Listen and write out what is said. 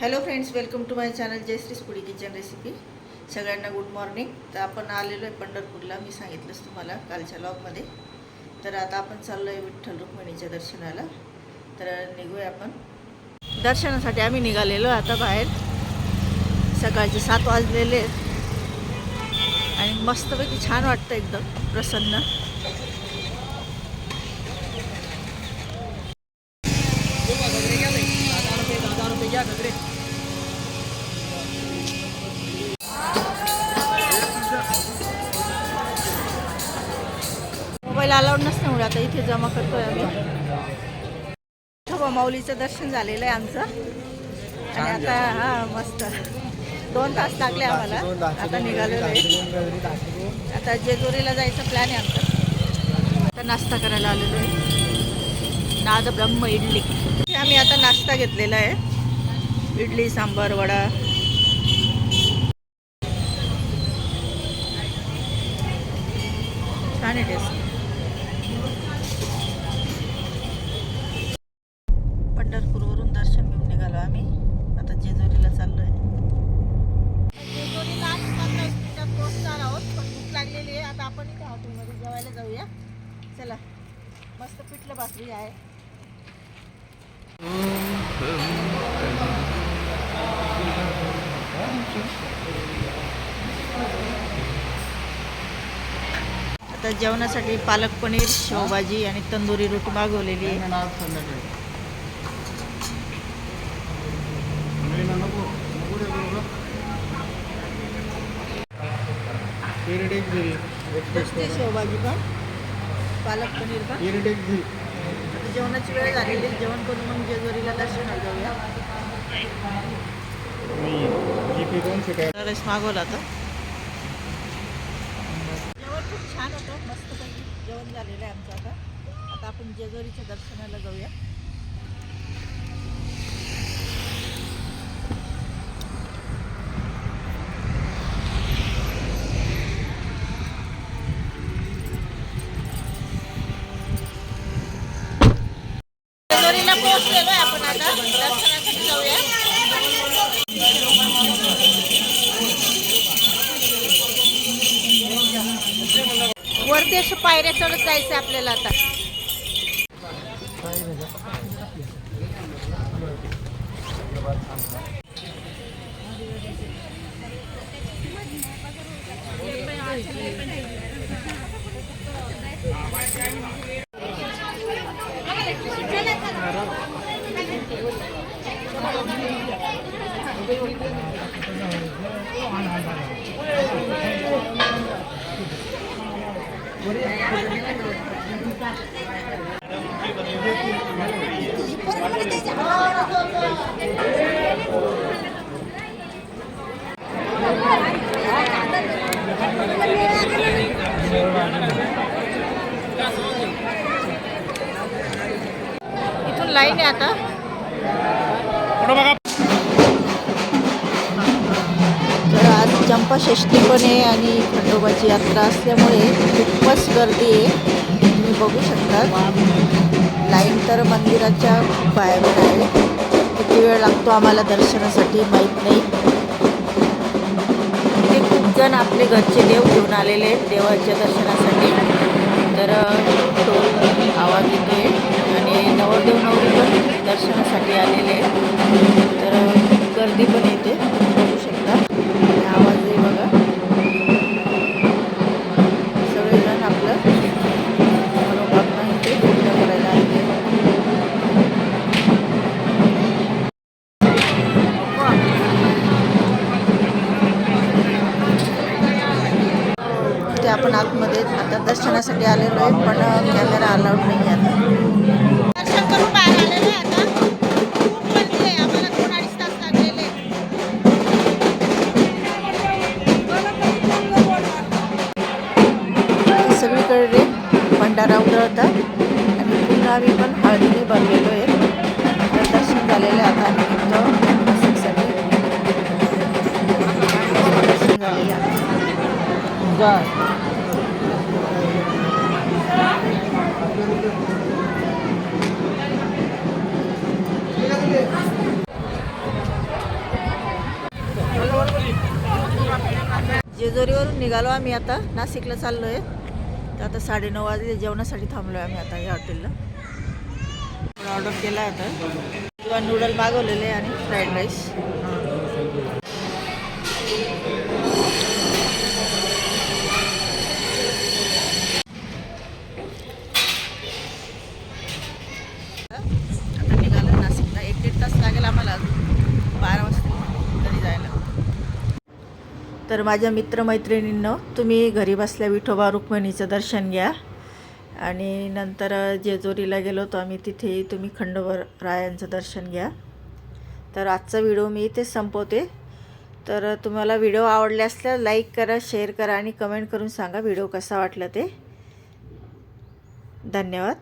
Hello friends welcome to my channel Jayashree स्पुडी kitchen recipe सगळ्यांना good morning तर आपण आलेलो आहे पंढरपूरला. मी सांगितलंच तुम्हाला कालच्या लॉगमध्ये तर आता आपण चाललो आहे विठ्ठल रुक्मिणीच्या दर्शनाला. तर निघूया आपण. दर्शनासाठी आम्ही निघालेलो आता बाहेर. सकाळचे सात वाजलेले आहेत. आणि मस्तपैकी छान वाटतं एकदम प्रसन्न. मोबाईल अलाउड नसल्यामुळे आता इथे जमा करतोय आम्ही. विठोबा माऊलीचं दर्शन झालेलं आहे आमचं. आणि आता हा मस्त. दोन तास लागले आम्हाला. आता निघालेलो आहे. आता जेजुरीला जायचं प्लॅन आहे आमचा. आता नाश्ता करायला आलेलो आहे. नाद ब्रह्म इडली. आम्ही आता नाश्ता घेतलेला आहे. इडली सांबार वडा. छान आहे टेस्ट जेवायला जाऊया. चला मस्त पिठलं भाकरी आहे. आता जेवणासाठी पालक पनीर शेवभाजी आणि तंदुरी रोटी मागवलेली आहे. नुसती शेवभाजी पण पालक पनीर आता जेवणाची वेळ झालेली आहे. जेवण करून मग जेजुरीला दर्शनाला जाऊया रस मागवला आता. जेवण खूप छान होतं. मस्तपैकी जेवण झालेलं आहे आमचं आता. आता आपण जेजुरीच्या दर्शनाला जाऊया. आहे आपण आता. दर्शनासाठी जाऊया. वरती अशा पायऱ्या चढत जायचं आपल्याला आता. इथून लाईन आहे आता. चंपाषष्ठी पण आहे आणि खंडोबाची यात्रा असल्यामुळे खूपच गर्दी आहे. तुम्ही बघू शकता. लाईन तर मंदिराच्या बाहेर आहे. किती वेळ लागतो आम्हाला दर्शनासाठी माहीत नाही. इथे खूप जण आपले घरचे देव घेऊन आलेले आहेत देवाच्या दर्शनासाठी. तर तो आवाज येतोय. आणि नवरदेव इथे आपण आतमध्ये आता दर्शनासाठी आलेलो आहे पण कॅमेरा अलाउड नाही आहे आता. दर्शन करून बाहेर आलेलो आहे आता. आहे सगळीकडे भंडारा उधळता आणि पुन्हा आम्ही पण हळदीने बनलेलो आहे. तर दर्शन झालेले आता निघतो नाशिकसाठी. दर्शन झालेले आहे. निघालो आम्ही आता. नाशिकला चाललो आहे तर आता साडेनऊ वाजले. जेवणासाठी थांबलो आहे आम्ही आता या हॉटेलला. ऑर्डर केला आता. किंवा नूडल मागवलेले आहे आणि फ्राईड राईस तर माझ्या मित्रमैत्रिणींनो तुम्ही घरी बसल्या विठोबा रुक्मिणीचं दर्शन घ्या. आणि नंतर जेजुरीला गेलो होतो आम्ही तिथेही तुम्ही खंडोबर रायांचं दर्शन घ्या. तर आजचा व्हिडिओ मी इथे संपवते. तर तुम्हाला व्हिडिओ आवडले असल्यास लाईक करा शेअर करा आणि कमेंट करून सांगा व्हिडिओ कसा वाटला ते. धन्यवाद.